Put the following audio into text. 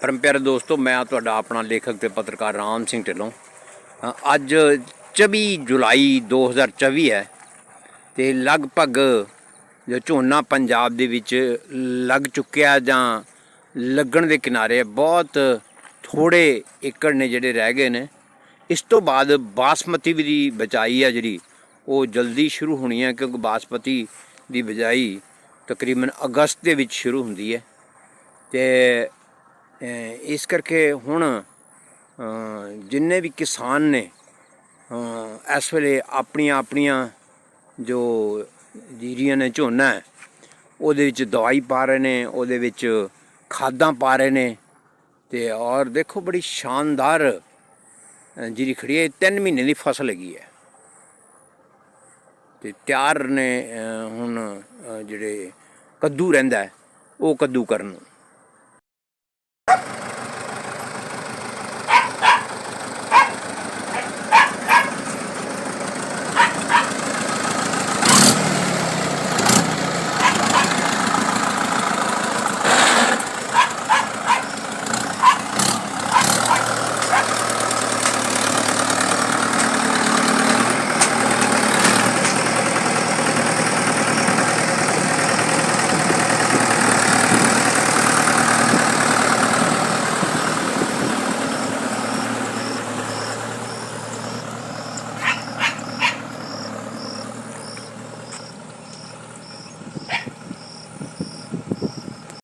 ਪਰਮ ਪਿਆਰੇ ਦੋਸਤੋ, ਮੈਂ ਤੁਹਾਡਾ ਆਪਣਾ ਲੇਖਕ ਤੇ ਪੱਤਰਕਾਰ ਰਾਮ ਸਿੰਘ ਢਿੱਲੋਂ। ਅੱਜ 24 ਜੁਲਾਈ 2024 ਹੈ ਤੇ ਲਗਭਗ ਜੋ ਝੋਨਾ ਪੰਜਾਬ ਦੇ ਵਿੱਚ ਲੱਗ ਚੁੱਕਿਆ ਜਾਂ ਲੱਗਣ ਦੇ ਕਿਨਾਰੇ ਬਹੁਤ ਥੋੜੇ ਏਕੜ ਨੇ ਜਿਹੜੇ ਰਹਿ ਗਏ ਨੇ। ਇਸ ਤੋਂ ਬਾਅਦ ਬਾਸਮਤੀ ਵੀ ਦੀ ਬਚਾਈ ਆ ਜਿਹੜੀ, ਉਹ ਜਲਦੀ ਸ਼ੁਰੂ ਹੋਣੀ ਹੈ ਕਿਉਂਕਿ ਬਾਸਮਤੀ ਦੀ ਬਜਾਈ ਤਕਰੀਬਨ ਅਗਸਤ ਦੇ ਵਿੱਚ ਸ਼ੁਰੂ ਹੁੰਦੀ ਹੈ। ਤੇ ਇਸ ਕਰਕੇ ਹੁਣ ਜਿੰਨੇ ਵੀ ਕਿਸਾਨ ਨੇ ਇਸ ਵੇਲੇ ਆਪਣੀਆਂ ਆਪਣੀਆਂ ਜੋ ਜੀਰੀਆਂ ਨੇ ਝੋਨਾ ਹੈ, ਉਹਦੇ ਵਿੱਚ ਦਵਾਈ ਪਾ ਰਹੇ ਨੇ ਉਹਦੇ ਵਿੱਚ ਖਾਦਾਂ ਪਾ ਰਹੇ ਨੇ ਤੇ ਔਰ ਦੇਖੋ ਬੜੀ ਸ਼ਾਨਦਾਰ ਜੀਰੀ ਖੜੀ ਹੈ 3 ਮਹੀਨੇ ਦੀ ਫਸਲ ਹੈਗੀ ਹੈ। ਤੇ ਤਿਆਰ ਨੇ ਹੁਣ ਜਿਹੜੇ ਕੱਦੂ ਰਹਿੰਦਾ ਉਹ ਕੱਦੂ ਕਰਨ